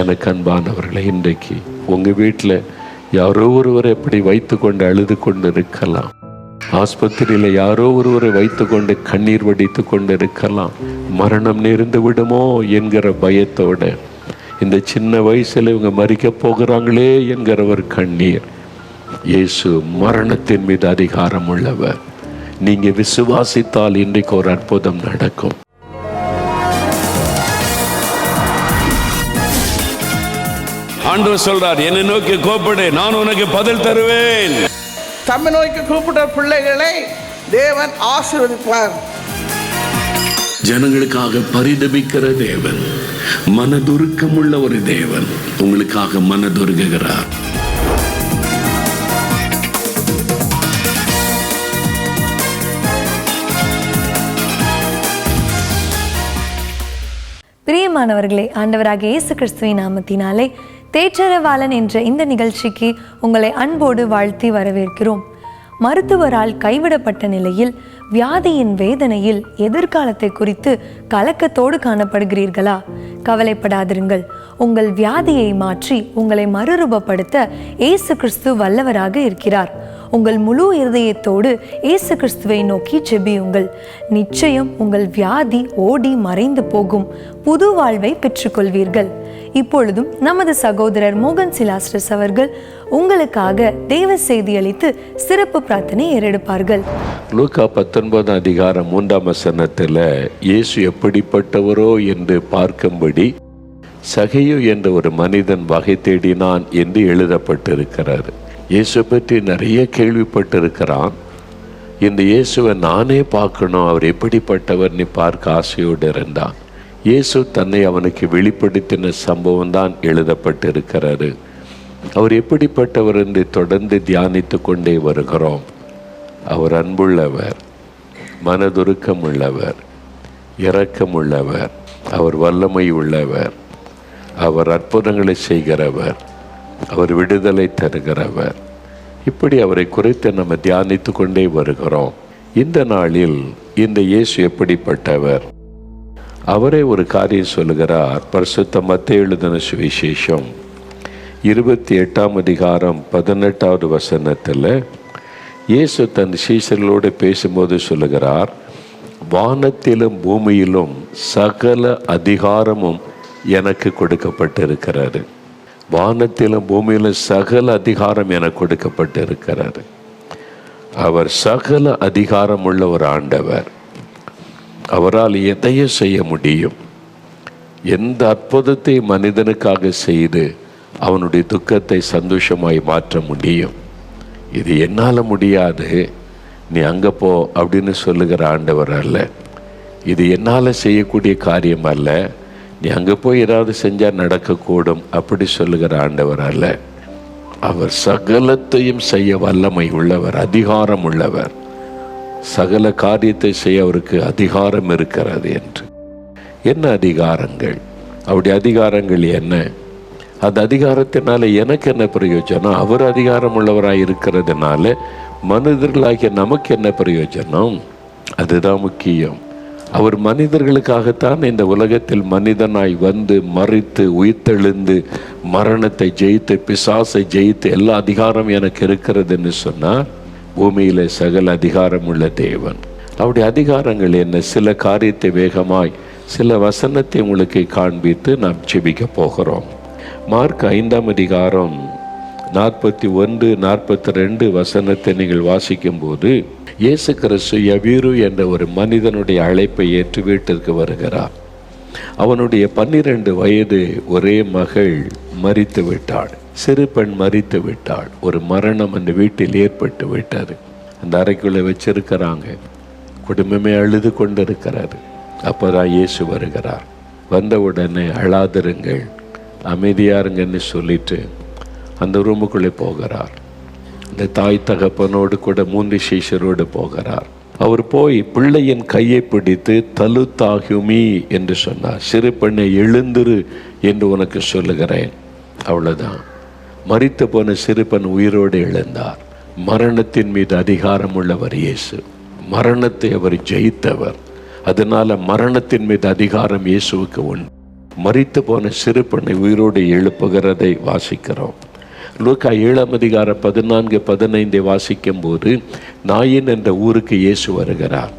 எனக்கு அன்பானவர்களை இன்றைக்கு உங்கள் வீட்டில் யாரோ ஒருவரை எப்படி வைத்து கொண்டு அழுது கொண்டு இருக்கலாம்? ஆஸ்பத்திரியில் யாரோ ஒருவரை வைத்து கொண்டு கண்ணீர் வடித்து கொண்டு இருக்கலாம். மரணம் நேர்ந்து விடுமோ என்கிற பயத்தோட இந்த சின்ன வயசில் இவங்க மறிக்க போகிறாங்களே என்கிற ஒரு கண்ணீர். இயேசு மரணத்தின் மீது அதிகாரம் உள்ளவர். நீங்கள் விசுவாசித்தால் இன்றைக்கு ஒரு அற்புதம் நடக்கும். ஆண்டவர் சொல்றார் என்னை நோக்கி கோப்படு நான் உனக்கு பதில் தருவேன். தம்மை நோக்கி கூப்பிட்ட பிள்ளைகளை தேவன் ஆசீர்வதிப்பார். ஜனங்களுக்காக பரிதபிக்கிற தேவன் மனதுருக்கமுள்ள ஒரு தேவன் உங்களுக்காக மனதுருகுகிறார். பிரியமானவர்களே ஆண்டவராக இயேசு கிறிஸ்துவின் நாமத்தினாலே தேற்றரவாளன் என்ற இந்த நிகழ்ச்சிக்கு உங்களை அன்போடு வாழ்த்தி வரவேற்கிறோம். மருத்துவரால் கைவிடப்பட்ட நிலையில் வியாதியின் வேதனையில் எதிர்காலத்தை குறித்து கலக்கத்தோடு காணப்படுகிறீர்களா? கவலைப்படாதிருங்கள். உங்கள் வியாதியை மாற்றி உங்களை மறுரூபப்படுத்த இயேசு கிறிஸ்து வல்லவராக இருக்கிறார். உங்கள் முழு இருதயத்தோடு இயேசு கிறிஸ்துவை நோக்கி செபியுங்கள் நிச்சயம் உங்கள் வியாதி ஓடி மறைந்து போகும். புது வாழ்வை பெற்றுக்கொள்வீர்கள். இப்பொழுதும் நமது சகோதரர் மோகன் சிலாஸ்ரஸ் அவர்கள் உங்களுக்காக தெய்வ செய்தி அளித்து சிறப்பு பிரார்த்தனை ஏறெடுப்பார்கள். லூக்கா பத்தொன்பதாம் அதிகாரம் மூன்றாம் வசனத்தில் இயேசு எப்படிப்பட்டவரோ என்று பார்க்கும்படி சகையு என்ற ஒரு மனிதன் வகை தேடினான் என்று எழுதப்பட்டிருக்கிறார் இயேசு பற்றி நிறைய கேள்விப்பட்டிருக்கிறான். இந்த இயேசுவை நானே பார்க்கணும் அவர் எப்படிப்பட்டவர் நீ பார்க்க ஆசையோடு இருந்தான். இயேசு தன்னை அவனுக்கு வெளிப்படுத்தின சம்பவம் தான் எழுதப்பட்டிருக்கிறாரு அவர் எப்படிப்பட்டவர் என்று தொடர்ந்து தியானித்து கொண்டே வருகிறோம். அவர் அன்புள்ளவர் மனதுருக்கம் உள்ளவர் இரக்கம் உள்ளவர் அவர் வல்லமை உள்ளவர் அவர் அற்புதங்களை செய்கிறவர் அவர் விடுதலை தருகிறவர். இப்படி அவரை குறித்து நம்ம தியானித்து கொண்டே வருகிறோம். இந்த நாளில் இந்த இயேசு எப்படிப்பட்டவர்? அவரே ஒரு காரியம் சொல்லுகிறார். பரிசுத்த மத்திய எழுதின சுவிசேஷம். இருபத்தி எட்டாம் அதிகாரம் பதினெட்டாவது வசனத்தில் இயேசு தன் சீசர்களோடு பேசும்போது சொல்லுகிறார் வானத்திலும் பூமியிலும் சகல அதிகாரமும் எனக்கு கொடுக்கப்பட்டிருக்கிறது. வானத்திலும் பூமியிலும் சகல அதிகாரம் என கொடுக்கப்பட்டு இருக்கிறார் அவர் சகல அதிகாரம் உள்ள ஒரு ஆண்டவர். அவரால் எதையும் செய்ய முடியும். எந்த அற்புதத்தை மனிதனுக்காக செய்து அவனுடைய துக்கத்தை சந்தோஷமாய் மாற்ற முடியும். இது என்னால் முடியாது. நீ அங்கே போ அப்படின்னு சொல்லுகிற ஆண்டவர் அல்ல. இது என்னால் செய்யக்கூடிய காரியம் அல்ல. நீ அங்கே போய் ஏதாவது செஞ்சால் நடக்கக்கூடும் அப்படி சொல்லுகிற ஆண்டவர் அல்ல. அவர் சகலத்தையும் செய்ய வல்லமை உள்ளவர் அதிகாரம் உள்ளவர். சகல காரியத்தை செய்ய அவருக்கு அதிகாரம் இருக்கிறது என்று. என்ன அதிகாரங்கள்? அவருடைய அதிகாரங்கள் என்ன? அந்த அதிகாரத்தினால எனக்கு என்ன பிரயோஜனம்? அவர் அதிகாரம் உள்ளவராக இருக்கிறதுனால மனிதர்களாகிய நமக்கு என்ன பிரயோஜனம்? அதுதான் முக்கியம். அவர் மனிதர்களுக்காகத்தான் இந்த உலகத்தில் மனிதனாய் வந்து மறித்து உயிர்த்தெழுந்து மரணத்தை ஜெயித்து பிசாசை ஜெயித்து எல்லா அதிகாரம் எனக்கு இருக்கிறதுன்னு சொன்னால் பூமியில் சகல அதிகாரம் உள்ள தேவன். அவருடைய அதிகாரங்கள் என்ன? சில காரியத்தை வேகமாய் சில வசனத்தை உங்களுக்கு காண்பித்து நாம் செபிக்க போகிறோம். மார்க் ஐந்தாம் அதிகாரம் நாற்பத்தி ஒன்று நாற்பத்தி ரெண்டு வசனத்தை நீங்கள் வாசிக்கும்போது இயேசு கிறிஸ்து யவீரு என்ற ஒரு மனிதனுடைய அழைப்பை ஏற்று வீட்டிற்கு வருகிறார். அவனுடைய பன்னிரண்டு வயது ஒரே மகள் மறித்து விட்டாள். சிறு பெண் மறித்து விட்டாள். ஒரு மரணம் அந்த வீட்டில் ஏற்பட்டு விட்டது. அந்த அறைக்குள்ளே வச்சிருக்கிறாங்க. குடும்பமே அழுது கொண்டிருக்கிறது. அப்போதான் இயேசு வருகிறார். வந்த உடனே அழாதிருங்கள் அமைதியாருங்கன்னு சொல்லிட்டு அந்த ரூமுக்குள்ளே போகிறார். இந்த தாய் தகப்பனோடு கூட மூன்று சீஷரோடு போகிறார். அவர் போய் பிள்ளையின் கையை பிடித்து தழுத்தாகுமி என்று சொன்னார். சிறு பெண்ணை எழுந்திரு என்று உனக்கு சொல்லுகிறேன். அவ்வளோதான் மறித்து போன சிறு பெண் உயிரோடு எழுந்தார். மரணத்தின் மீது அதிகாரம் உள்ளவர் இயேசு. மரணத்தை அவர் ஜெயித்தவர். அதனால மரணத்தின் மீது அதிகாரம் இயேசுவுக்கு உண்டு. மறித்து போன சிறு பெண்ணை உயிரோடு எழுப்புகிறதை வாசிக்கிறோம். லூக்கா ஏழாம் அதிகார பதினான்கு பதினைந்தை வாசிக்கும் போது நாயின் என்ற ஊருக்கு இயேசு வருகிறார்.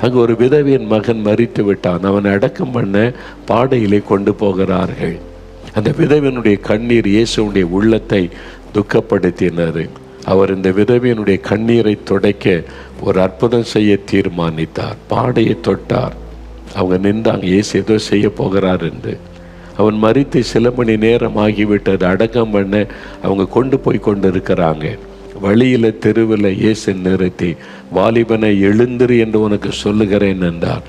அங்கு ஒரு விதவியின் மகன் மறித்து விட்டான். அவனை அடக்கம் பண்ண பாடையிலே கொண்டு போகிறார்கள். அந்த விதவியனுடைய கண்ணீர் இயேசுடைய உள்ளத்தை துக்கப்படுத்தினது. அவர் இந்த விதவியனுடைய கண்ணீரை துடைக்க ஒரு அற்புதம் செய்ய தீர்மானித்தார். பாடையை தொட்டார். அவங்க நின்றாங்க. இயேசு ஏதோ செய்ய போகிறார் என்று. அவன் மறித்து சில மணி நேரம் ஆகிவிட்டது அடக்கம் பண்ண அவங்க கொண்டு போய் கொண்டு இருக்கிறாங்க வழியில் தெருவில் இயேசு நிறுத்தி வாலிபனை எழுந்திரு என்று உனக்கு சொல்லுகிறேன் என்றார்.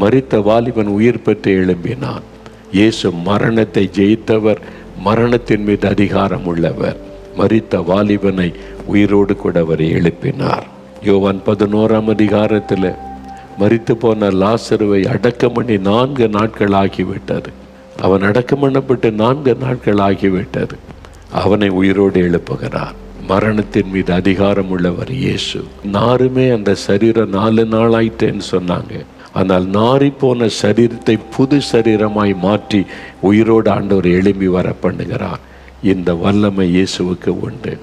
மறித்த வாலிபன் உயிர் பெற்று எழும்பினான். இயேசு மரணத்தை ஜெயித்தவர் மரணத்தின் மீது அதிகாரம் உள்ளவர். மறித்த வாலிபனை உயிரோடு கூட அவர் எழுப்பினார். யோவான் பதினோராம் அதிகாரத்தில் மறித்து போன லாசருவை அடக்கம் பண்ணி நான்கு நாட்கள் ஆகிவிட்டது. அவன் அடக்கம் பண்ணப்பட்டு நான்கு நாட்கள் ஆகிவிட்டது அவனை உயிரோடு எழுப்புகிறார் மரணத்தின் மீது அதிகாரம் உள்ளவர் இயேசு. நாருமே அந்த சரீரம் நாலு நாளாயிட்டேன்னு சொன்னாங்க. ஆனால் நாரி போன சரீரத்தை புது சரீரமாய் மாற்றி உயிரோடு ஆண்டவர் எழும்பி வர பண்ணுகிறார். இந்த வல்லமை இயேசுவுக்கு உண்டு.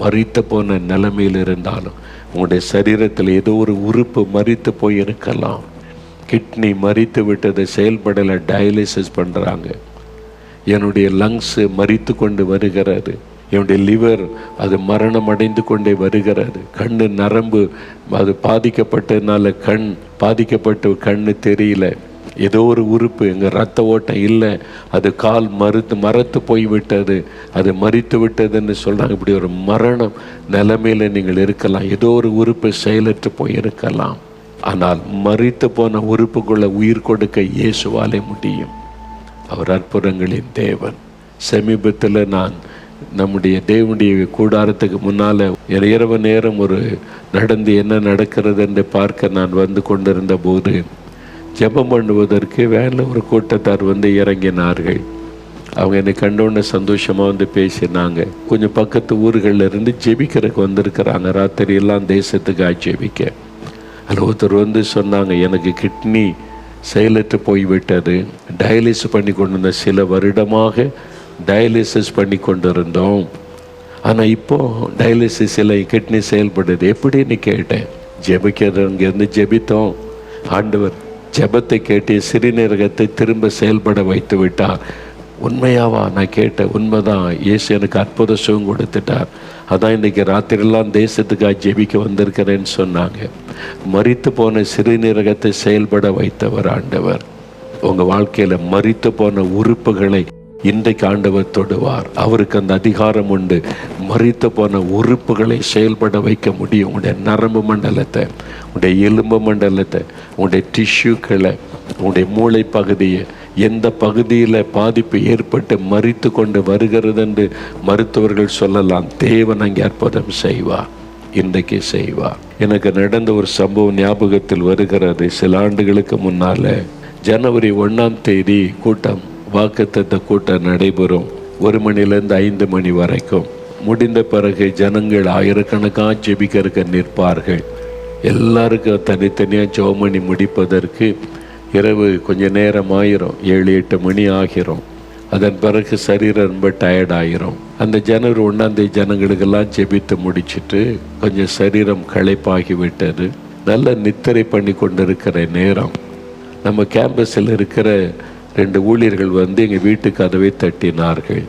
மறித்து போன நிலைமையில் இருந்தாலும் உங்களுடைய சரீரத்தில் ஏதோ ஒரு உறுப்பு மறித்து போயிருக்கலாம். கிட்னி மறித்து விட்டது செயல்படலை டயாலிசிஸ் பண்ணுறாங்க என்னுடைய லங்ஸு மறித்து கொண்டு வருகிறது. என்னுடைய லிவர் அது மரணம் அடைந்து கொண்டே வருகிறது. கண் நரம்பு அது பாதிக்கப்பட்டதுனால கண் பாதிக்கப்பட்ட கண் தெரியல. ஏதோ ஒரு உறுப்பு எங்கள் ரத்த ஓட்டம் இல்லை. அது கால் மறுத்து மரத்து போய்விட்டது. அது மறித்து விட்டதுன்னு சொல்கிறாங்க இப்படி ஒரு மரணம் நிலைமையில் நீங்கள் இருக்கலாம். ஏதோ ஒரு உறுப்பு செயலற்று போயிருக்கலாம். ஆனால் மறித்து போன உறுப்புக்குள்ள உயிர் கொடுக்க இயேசுவாலே முடியும். அவர் அற்புதங்களின் தேவன். சமீபத்தில் நான் நம்முடைய தேவனுடைய கூடாரத்துக்கு முன்னால் இரவு நேரம் ஒரு நடந்து என்ன நடக்கிறது என்று பார்க்க நான் வந்து கொண்டிருந்த போது ஜெபம் பண்ணுவதற்கு வேலை ஒரு கூட்டத்தார் வந்து இறங்கினார்கள். அவங்க என்னை கண்டோன்னு சந்தோஷமாக வந்து பேசினாங்க. கொஞ்சம் பக்கத்து ஊர்களில் இருந்து ஜெபிக்கிறதுக்கு வந்திருக்கிறாங்க. ராத்திரியெல்லாம் தேசத்துக்காக ஜெபிக்க அதில் ஒருத்தர் வந்து சொன்னாங்க எனக்கு கிட்னி செயலற்று போய்விட்டது. டயாலிசிஸ் பண்ணி கொண்டிருந்த சில வருடமாக டயாலிசிஸ் பண்ணி கொண்டு இருந்தோம் ஆனால் இப்போது டயாலிசிஸ் இல்லை கிட்னி செயல்படுது. எப்படின்னு கேட்டேன். ஜெபிக்கிறவங்கேருந்து ஜெபித்தோம். ஆண்டவர் ஜெபத்தை கேட்டு சிறுநீரகத்தை திரும்ப செயல்பட வைத்து விட்டார். உண்மையாவா? நான் கேட்டேன் உண்மைதான். இயேசு எனக்கு அற்புத சுகம் கொடுத்துட்டார். அதான் இன்றைக்கி ராத்திரிலாம் தேசத்துக்காக ஜெபிக்க வந்திருக்கிறேன்னு சொன்னாங்க. மறித்து போன சிறுநீரகத்தை செயல்பட வைத்தவர் ஆண்டவர். உங்கள் வாழ்க்கையில் மறித்து போன உறுப்புகளை இன்றைக்கு ஆண்டவர் தொடுவார். அவருக்கு அந்த அதிகாரம் உண்டு. மறித்து போன உறுப்புகளை செயல்பட வைக்க முடியும். உங்களுடைய நரம்பு மண்டலத்தை உங்களுடைய எலும்பு மண்டலத்தை உங்களுடைய டிஷ்யூக்களை உங்களுடைய மூளை பகுதியை எந்த பகுதியில் பாதிப்பு ஏற்பட்டு மறித்து கொண்டு வருகிறது என்று மருத்துவர்கள் சொல்லலாம். தேவன் அங்கே அற்புதம் செய்வார் இன்றைக்கு செய்வார் எனக்கு நடந்த ஒரு சம்பவம் ஞாபகத்தில் வருகிறது. சில ஆண்டுகளுக்கு முன்னால் ஜனவரி ஒன்றாம் தேதி கூட்டம் வாக்குத்தத்த கூட்டம் நடைபெறும். ஒரு மணிலேருந்து ஐந்து மணி வரைக்கும். முடிந்த பிறகு ஜனங்கள் ஆயிரக்கணக்காக ஜெபிக்கிறதுக்கு நிற்பார்கள். எல்லாருக்கும் தனித்தனியாக ஜெபம் முடிப்பதற்கு இரவு கொஞ்சம் நேரம் ஆயிரும் ஏழு எட்டு மணி ஆகிரும். அதன் பிறகு சரீரம் ரொம்ப டயர்டாயிரும் அந்த ஜனவரி ஒன்றாந்தேதி ஜனங்களுக்கெல்லாம் ஜெபித்து முடிச்சிட்டு கொஞ்சம் சரீரம் களைப்பாகி விட்டது. நல்ல நித்திரை பண்ணி கொண்டிருக்கிற நேரம். நம்ம கேம்பஸில் இருக்கிற ரெண்டு ஊழியர்கள் வந்து எங்கள் வீட்டு கதவை தட்டினார்கள்.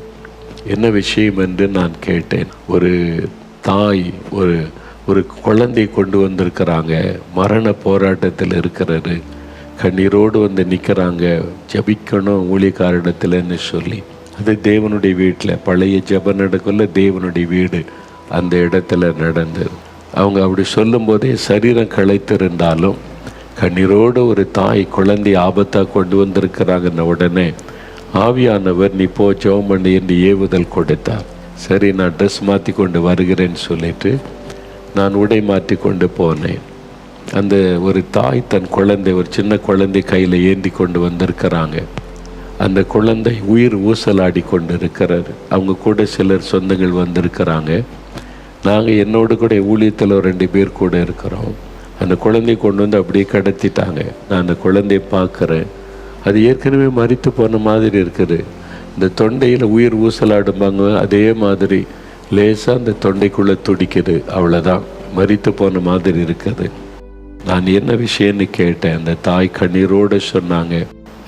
என்ன விஷயம் என்று நான் கேட்டேன். ஒரு தாய் ஒரு ஒரு குழந்தை கொண்டு வந்திருக்கிறாங்க. மரண போராட்டத்தில் இருக்கிறது. கண்ணீரோடு வந்து நிற்கிறாங்க ஜபிக்கணும் ஊழியக்காரிடத்தில்னு சொல்லி. அது தேவனுடைய வீட்டில் பழைய ஜெப நடக்குள்ள தேவனுடைய வீடு அந்த இடத்துல நடந்தது. அவங்க அப்படி சொல்லும்போதே சரீரம் களைத்திருந்தாலும் கண்ணீரோடு ஒரு தாய் குழந்தை ஆபத்தாக கொண்டு வந்திருக்கிறாங்கன்ன உடனே ஆவியானவர் நீ போ ஜெபம் பண்ணி என்று ஏவுதல் கொடுத்தார். சரி நான் ட்ரெஸ் மாற்றி கொண்டு வருகிறேன்னு சொல்லிட்டு நான் உடை மாற்றி கொண்டு போனேன். அந்த ஒரு தாய் தன் குழந்தை ஒரு சின்ன குழந்தை கையில் ஏந்தி கொண்டு வந்திருக்கிறாங்க. அந்த குழந்தை உயிர் ஊசலாடி கொண்டு இருக்கிறார் அவங்க கூட சிலர் சொந்தங்கள் வந்திருக்கிறாங்க. நாங்கள் என்னோடு கூட ஊழியத்தில் ஒரு ரெண்டு பேர் கூட இருக்கிறோம். அந்த குழந்தைய கொண்டு வந்து அப்படியே கடத்திட்டாங்க. நான் அந்த குழந்தைய பார்க்குறேன். அது ஏற்கனவே மறித்து போன மாதிரி இருக்குது. இந்த தொண்டையில் உயிர் ஊசலாடும்பாங்க. அதே மாதிரி லேசாக அந்த தொண்டைக்குள்ளே துடிக்குது. அவ்வளோதான் மறித்து போன மாதிரி இருக்குது. நான் என்ன விஷயம்னு கேட்டேன். அந்த தாய் கண்ணீரோடு சொன்னாங்க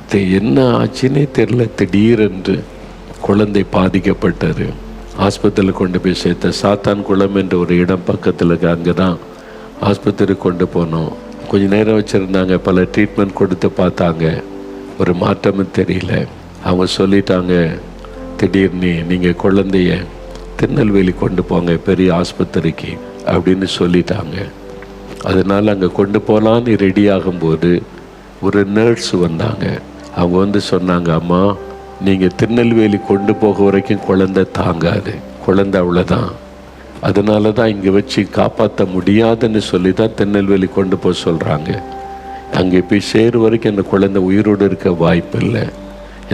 "இது என்ன ஆச்சுன்னே தெரில திடீரென்று குழந்தை பாதிக்கப்பட்டது. ஆஸ்பத்திரியில் கொண்டு போய் சேர்த்த சாத்தான் குளம் என்ற ஒரு இடம் பக்கத்தில் இருக்கு. அங்கே தான் ஆஸ்பத்திரி கொண்டு போனோம். கொஞ்சம் நேரம் வச்சுருந்தாங்க. பல ட்ரீட்மெண்ட் கொடுத்து பார்த்தாங்க. ஒரு மாற்றமும் தெரியல. அவங்க சொல்லிட்டாங்க திடீர்னு நீங்கள் குழந்தைய திருநெல்வேலி கொண்டு போங்க. பெரிய ஆஸ்பத்திரிக்கு. அப்படின்னு சொல்லிட்டாங்க. அதனால் அங்கே கொண்டு போகலான்னு ரெடி ஆகும்போது ஒரு நர்ஸ் வந்தாங்க. அவங்க வந்து சொன்னாங்க அம்மா நீங்கள் திருநெல்வேலி கொண்டு போக வரைக்கும் குழந்தை தாங்காது. குழந்தை அவ்வளோதான் அதனால தான் இங்கே வச்சு காப்பாற்ற முடியாதுன்னு சொல்லி தான் திருநெல்வேலி கொண்டு போக சொல்கிறாங்க அங்கே போய் சேர் வரைக்கும் அந்த குழந்தை உயிரோடு இருக்க வாய்ப்பு இல்லை.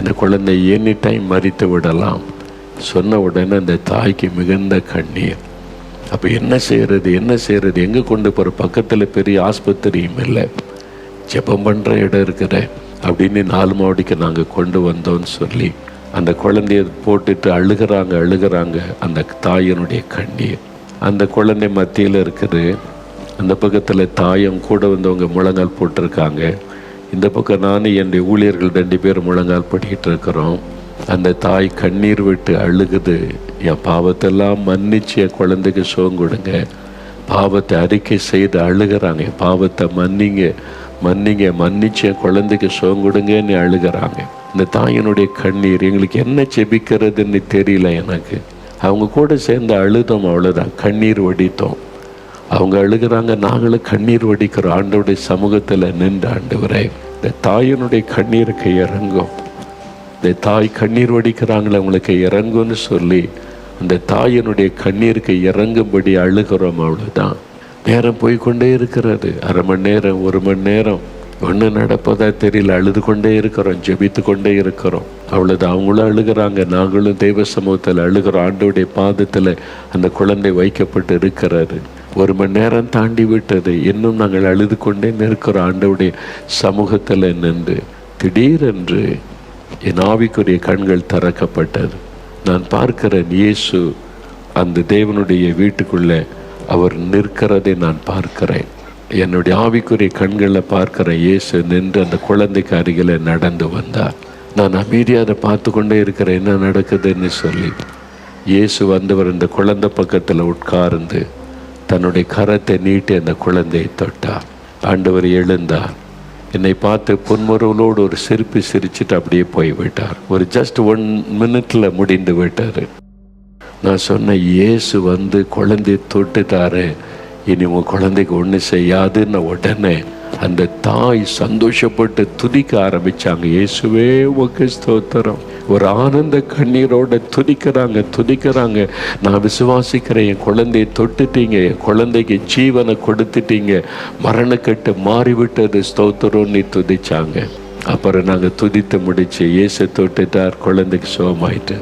இந்த குழந்தை எனி டைம் மறித்து விடலாம். சொன்ன உடனே அந்த தாய்க்கு மிகுந்த கண்ணீர். அப்போ என்ன செய்கிறது என்ன செய்கிறது எங்கே கொண்டு போகிற பக்கத்தில் பெரிய ஆஸ்பத்திரியும் இல்லை. ஜெபம் பண்ணுற இடம் இருக்கிற அப்படின்னு நாலு மாவடிக்கு நாங்கள் கொண்டு வந்தோம்னு சொல்லி அந்த குழந்தைய போட்டுட்டு அழுகிறாங்க அழுகிறாங்க. அந்த தாயனுடைய கண்ணீர். அந்த குழந்தை மத்தியில் இருக்குது அந்த பக்கத்தில் தாயம் கூட வந்தவங்க முழங்கால் போட்டிருக்காங்க. இந்த பக்கம் நானும் என்னுடைய ஊழியர்கள் ரெண்டு பேர் முழங்கால் படிக்கிட்டு இருக்கிறோம். அந்த தாய் கண்ணீர் விட்டு அழுகுது. என் பாவத்தெல்லாம் மன்னிச்சு என் குழந்தைக்கு சுகம் கொடுங்க. பாவத்தை அறிக்கை செய்து அழுகிறாங்க. என் பாவத்தை மன்னிங்க மன்னிங்க மன்னிச்சு என் குழந்தைக்கு சுகம் கொடுங்கன்னு அழுகிறாங்க. இந்த தாயினுடைய கண்ணீர் எங்களுக்கு என்ன செபிக்கிறதுன்னு தெரியல எனக்கு. அவங்க கூட சேர்ந்து அழுதோம் அவ்வளோதான் கண்ணீர் வடித்தோம். அவங்க அழுகிறாங்க நாங்களும் கண்ணீர் வடிக்கிறோம் ஆண்டோடைய சமூகத்தில் நின்று ஆண்டு வரை இந்த தாயினுடைய கண்ணீருக்கு இறங்கும் இந்த தாய் கண்ணீர் வடிக்கிறாங்களே அவங்களுக்கு இறங்கும்னு சொல்லி அந்த தாயினுடைய கண்ணீருக்கு இறங்கும்படி அழுகிறோம் அவ்வளோதான் நேரம் போய்க்கொண்டே இருக்கிறது. அரை மணி நேரம் ஒரு மணி நேரம். ஒன்று நடப்பதா தெரியல அழுது கொண்டே இருக்கிறோம் ஜெபித்து கொண்டே இருக்கிறோம். அவ்வளோதான் அவங்களும் அழுகிறாங்க. நாங்களும் தெய்வ சமூகத்தில் அழுகிறோம். ஆண்டோடைய பாதத்தில் அந்த குழந்தை வைக்கப்பட்டு இருக்கிறாரு ஒரு மணி நேரம் தாண்டி விட்டது. இன்னும் நாங்கள் அழுது கொண்டே நிற்கிறோம். ஆண்டவுடைய சமூகத்தில் நின்று திடீரென்று என் ஆவிக்குரிய கண்கள் திறக்கப்பட்டது. நான் பார்க்கிற இயேசு அந்த தேவனுடைய வீட்டுக்குள்ளே அவர் நிற்கிறதை நான் பார்க்கிறேன். என்னுடைய ஆவிக்குரிய கண்களில் பார்க்கிற இயேசு நின்று அந்த குழந்தைக்கு அருகில் நடந்து வந்தார். நான் அமைதியாக அதை பார்த்து கொண்டே இருக்கிறேன். என்ன நடக்குதுன்னு சொல்லி. இயேசு வந்தவர் இந்த குழந்தை பக்கத்தில் உட்கார்ந்து தன்னுடைய கரத்தை நீட்டி அந்த குழந்தையை தொட்டார். ஆண்டவர் எழுந்தார். என்னை பார்த்து புன்முறுவலோடு ஒரு சிரிப்பு சிரிச்சிட்டு அப்படியே போய் விட்டார். ஒரு ஜஸ்ட் ஒன் மினிட்ல முடிந்து விட்டார். நான் சொன்ன இயேசு வந்து குழந்தையை தொட்டுட்டாரு. இனி உன் குழந்தைக்கு ஒன்று செய்யாதுன்னு உடனே அந்த தாய் சந்தோஷப்பட்டு துதிக்க ஆரம்பிச்சாங்க. இயேசுவே உக்கு ஸ்தோத்திரம். ஒரு ஆனந்த கண்ணீரோட துதிக்கிறாங்க துதிக்கிறாங்க. நான் விசுவாசிக்கிறேன் என் குழந்தையை தொட்டுட்டீங்க என் குழந்தைக்கு ஜீவனை கொடுத்துட்டீங்க. மரணக்கட்டு மாறிவிட்டது ஸ்தோத்திரம்னு துதிச்சாங்க. அப்புறம் நாங்கள் துதித்து முடிச்சு இயேசு தொட்டுட்டார் குழந்தைக்கு சுகமாயிட்டு.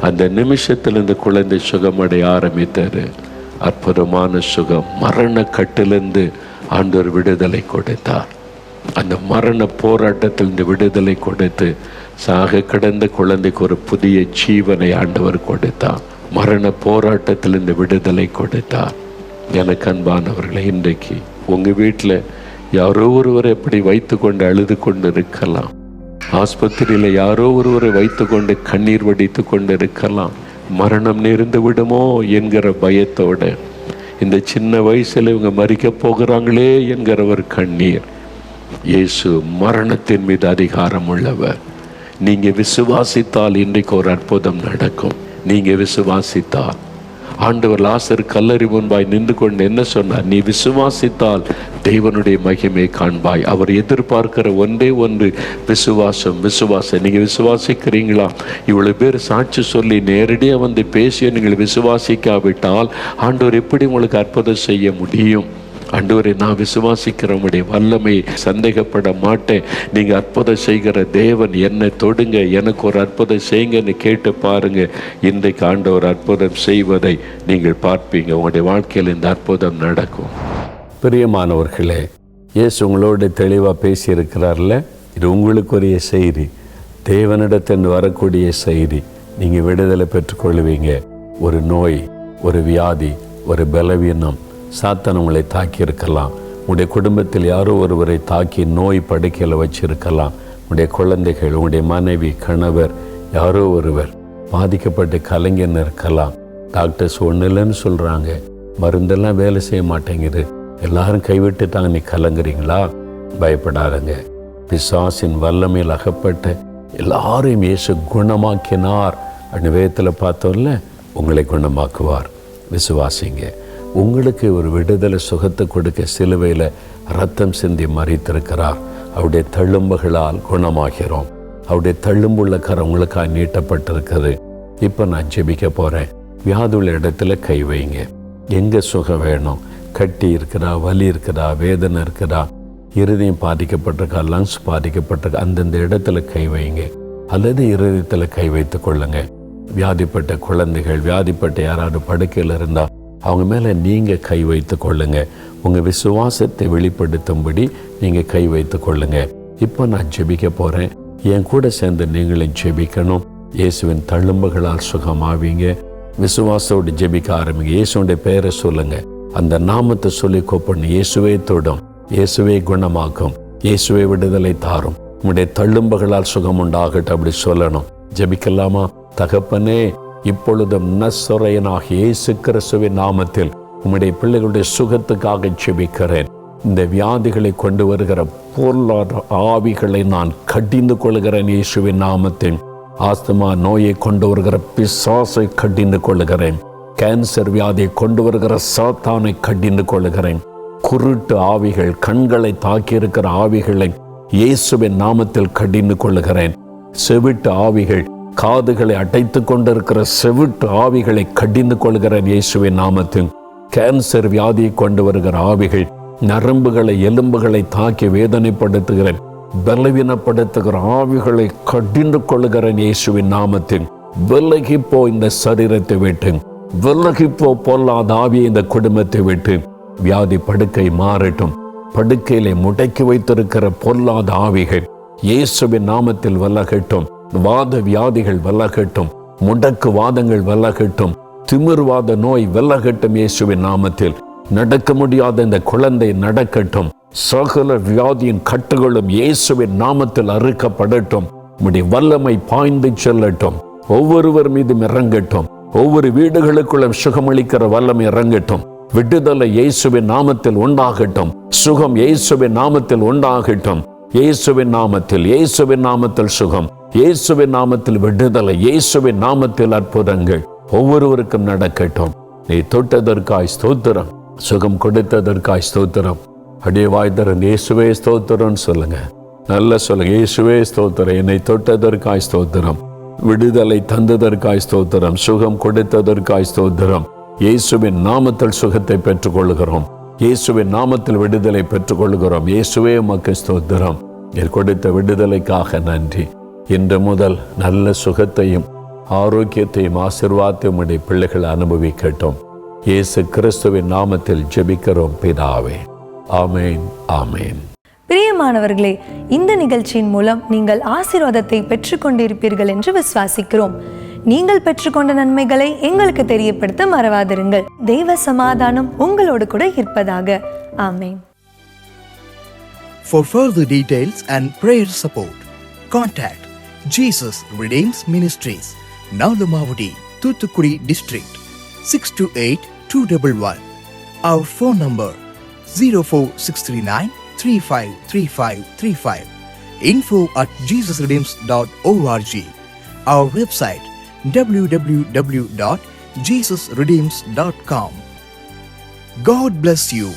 அந்த நிமிஷத்தில் இந்த குழந்தை சுகமடைய ஆரம்பித்தார் அற்புதமான சுகம் மரண கட்டிலிருந்து ஆண்டவர் விடுதலை கொடுத்தார். அந்த மரண போராட்டத்தில் இந்த விடுதலை கொடுத்து சாக கடந்த குழந்தைக்கு ஒரு புதிய ஜீவனை ஆண்டவர் கொடுத்தார். மரண போராட்டத்திலிருந்து விடுதலை கொடுத்தார். எனக்கு அன்பானவர்களை இன்றைக்கு உங்கள் வீட்டில் யாரோ ஒருவரை எப்படி வைத்து கொண்டு அழுது கொண்டு இருக்கலாம். ஆஸ்பத்திரியில் யாரோ ஒருவரை வைத்துக்கொண்டு கண்ணீர் வடித்து கொண்டு இருக்கலாம். மரணம் நேர்ந்து விடுமோ என்கிற பயத்தோட இந்த சின்ன வயசுல இவங்க மறிக்க போகிறாங்களே என்கிற ஒரு கண்ணீர். இயேசு மரணத்தின் மீது அதிகாரம் உள்ளவர். நீங்கள் விசுவாசித்தால் இன்றைக்கு ஒரு அற்புதம் நடக்கும். நீங்கள் விசுவாசித்தால். ஆண்டவர் லாசர் கல்லறி முன்பாய் நின்று கொண்டு என்ன சொன்னார்? நீ விசுவாசித்தால் தேவனுடைய மகிமை காண்பாய். அவர் எதிர்பார்க்கிற ஒன்றே ஒன்று விசுவாசம் விசுவாசம். நீங்க விசுவாசிக்கிறீங்களா? இவ்வளவு பேர் சாட்சி சொல்லி நேரடியாக வந்து பேசிய நீங்கள் விசுவாசிக்காவிட்டால் ஆண்டவர் எப்படி உங்களுக்கு அற்புதம் செய்ய முடியும்? ஆண்டவரை நான் விசுவாசிக்கிற உடைய வல்லமை சந்தேகப்பட மாட்டேன். நீங்க அற்புதம் செய்கிற தேவன் என்னை தொடுங்க. எனக்கு ஒரு அற்புதம் செய்யுங்கன்னு கேட்டு பாருங்க. இன்றைக்கு ஆண்டவர் அற்புதம் செய்வதை நீங்கள் பார்ப்பீங்க. உங்களுடைய வாழ்க்கையில் இந்த அற்புதம் நடக்கும். பிரியமானவர்களே இயேசு உங்களோட தெளிவாக பேசியிருக்கிறார்ல? இது உங்களுக்குரிய செய்தி. தேவனிடத்தின் வரக்கூடிய செய்தி. நீங்கள் விடுதலை பெற்றுக்கொள்வீங்க. ஒரு நோய் ஒரு வியாதி ஒரு பலவீனம் சாத்தன் உங்களை தாக்கியிருக்கலாம். உங்களுடைய குடும்பத்தில் யாரோ ஒருவரை தாக்கி நோய் படுக்கையில் வச்சிருக்கலாம். உங்களுடைய குழந்தைகள் உங்களுடைய மனைவி கணவர் யாரோ ஒருவர் பாதிக்கப்பட்டு கலைஞன் இருக்கலாம். டாக்டர்ஸ் ஒன்றும் இல்லைன்னு சொல்கிறாங்க மருந்தெல்லாம் வேலை செய்ய மாட்டேங்குது. எல்லாரும் கைவிட்டுட்டாங்க. நீ கலங்குறீங்களா? பயப்படாதங்க. பிசாசின் வல்லமையில் அகப்பட்ட எல்லாரையும் இயேசு குணமாக்கினார். அப்படின்னு வேதத்தில் பார்த்தோம்ல உங்களை குணமாக்குவார். விசுவாசிங்க. உங்களுக்கு ஒரு விடுதலை சுகத்தை கொடுக்க சிலுவையில் ரத்தம் சிந்தி மறித்திருக்கிறார் அவருடைய தழும்புகளால் குணமாகிறோம். அவருடைய தழும்புள்ள கரம் உங்களுக்காக நீட்டப்பட்டிருக்குது. இப்போ நான் ஜெபிக்க போகிறேன் வியாதுள்ள இடத்துல கை வைங்க. எங்கே சுகம் வேணும்? கட்டி இருக்கிறா வலி இருக்கிறா வேதனை இருக்கிறா? இருதயம் பாதிக்கப்பட்டிருக்கா லங்ஸ் பாதிக்கப்பட்டிருக்கா? அந்தந்த இடத்துல கை வைங்க. அல்லது இருதயத்தில் கை வைத்து கொள்ளுங்க. வியாதிப்பட்ட குழந்தைகள் வியாதிப்பட்ட யாராவது படுக்கையில் இருந்தால் அவங்க மேலே நீங்கள் கை வைத்து கொள்ளுங்க. உங்கள் விசுவாசத்தை வெளிப்படுத்தும்படி நீங்கள் கை வைத்து கொள்ளுங்க. இப்போ நான் ஜெபிக்க போகிறேன் என் கூட சேர்ந்து நீங்களும் ஜெபிக்கணும். இயேசுவின் தழும்புகளால் சுகமாவீங்க. விசுவாசோடு ஜெபிக்க ஆரம்பிங்க. இயேசுடைய பெயரை சொல்லுங்க. அந்த நாமத்தை சொல்லி கூப்பிடணும். இயேசுவே தொடும். இயேசுவே குணமாக்கும். இயேசுவே விடுதலை தாரும். உங்களுடைய தள்ளும்புகளால் சுகம் உண்டாகட்டும் அப்படி சொல்லணும். ஜெபிக்கலாமா? தகப்பனே இப்பொழுதும் நஸ்வரையனாக இயேசு கிறிஸ்துவின் நாமத்தில் உம்முடைய பிள்ளைகளுடைய சுகத்துக்காக செபிக்கிறேன் இந்த வியாதிகளை கொண்டு வருகிற பொருளாதார ஆவிகளை நான் கடிந்து கொள்கிறேன் இயேசுவின் நாமத்தில். ஆஸ்துமா நோயை கொண்டு வருகிற பிசாசை கடிந்து கொள்கிறேன். கேன்சர் வியாதியை கொண்டு வருகிற சாத்தானை கடிந்து கொள்கிறேன். குருட்டு ஆவிகள் கண்களை தாக்கியிருக்கிற ஆவிகளை இயேசுவின் நாமத்தில் கடிந்து கொள்கிறேன். செவிட்டு ஆவிகள் காதுகளை அடைத்து கொண்டிருக்கிற செவிட்டு ஆவிகளை கடிந்து கொள்கிறேன் இயேசுவின் நாமத்தில். கேன்சர் வியாதியை கொண்டு வருகிற ஆவிகள் நரம்புகளை எலும்புகளை தாக்கி வேதனைப்படுத்துகிறேன். பலவீனப்படுத்துகிற ஆவிகளை கடிந்து கொள்கிறேன் இயேசுவின் நாமத்தில். விலகி போ இந்த சரீரத்தை விட்டு விலகி போ பொல்லாத ஆவியை இந்த குடும்பத்தை விட்டு. வியாதி படுக்கை மாறட்டும். படுக்கையிலே முடக்கி வைத்திருக்கிற பொல்லாத ஆவிகள் இயேசுவின் நாமத்தில் வல்லகட்டும் வாத வியாதிகள் வல்லகட்டும் முடக்கு வாதங்கள் வல்லகட்டும் திமிர்வாத நோய் வெல்லகட்டும் இயேசுவின் நாமத்தில். நடக்க முடியாத இந்த குழந்தை நடக்கட்டும். சகல வியாதியின் கட்டுகளும் இயேசுவின் நாமத்தில் அறுக்கப்படட்டும். உடைய வல்லமை பாய்ந்து செல்லட்டும். ஒவ்வொருவர் மீதும் இறங்கட்டும். ஒவ்வொரு வீடுகளுக்குள்ள சுகமளிக்கிற வல்லமை இறங்கட்டும். விடுதலை இயேசுவின் நாமத்தில் உண்டாகட்டும். சுகம் இயேசுவின் நாமத்தில் உண்டாகட்டும். இயேசுவின் நாமத்தில் இயேசுவின் நாமத்தில் சுகம். இயேசுவின் நாமத்தில் விடுதலை இயேசுவின் நாமத்தில் அற்புதங்கள் ஒவ்வொருவருக்கும் நடக்கட்டும். நீ தொட்டதற்காய் ஸ்தோத்திரம் சுகம் கொடுத்ததற்காய் ஸ்தோத்திரம். அடியே வாய்தரன் இயேசுவே ஸ்தோத்திரம்னு சொல்லுங்க. நல்ல சொல்லுங்க இயேசுவே ஸ்தோத்திரம் என்னை தொட்டதற்காய் ஸ்தோத்திரம். விடுதலை தந்ததற்காய் ஸ்தோத்திரம் சுகம் கொடுத்ததற்காய் ஸ்தோத்திரம். இயேசுவின் நாமத்தில் சுகத்தை பெற்றுக்கொள்கிறோம் இயேசுவின் நாமத்தில் விடுதலை பெற்றுக்கொள்கிறோம் இயேசுவே உமக்கு ஸ்தோத்திரம். நீர் கொடுத்த விடுதலைக்காக நன்றி. இன்று முதல் நல்ல சுகத்தையும் ஆரோக்கியத்தையும் ஆசிர்வாதத்தையும் உடைய பிள்ளைகள் அனுபவிக்கட்டும். இயேசு கிறிஸ்துவின் நாமத்தில் ஜெபிக்கிறோம் பிதாவே. ஆமேன் ஆமேன். பிரியமானவர்களே இந்த நிகழ்ச்சியின் மூலம் நீங்கள் ஆசீர்வாதத்தை பெற்றுக்கொண்டிருப்பீர்கள் என்று விசுவாசிக்கிறோம். நீங்கள் பெற்றுக்கொண்ட நன்மைகளை எங்களுக்கு தெரியப்படுத்த மறவாதிருங்கள். தெய்வ சமாதானம் உங்களோடு கூட இருப்பதாக. ஆமென். For further details and prayer support, contact Jesus redeems ministries Nalumavadi Thoothukudi district six two eight two double one our phone number zero four six three nine three five three five three five info at Jesus redeems dot O R G our website W W W dot Jesus redeems dot com God bless you.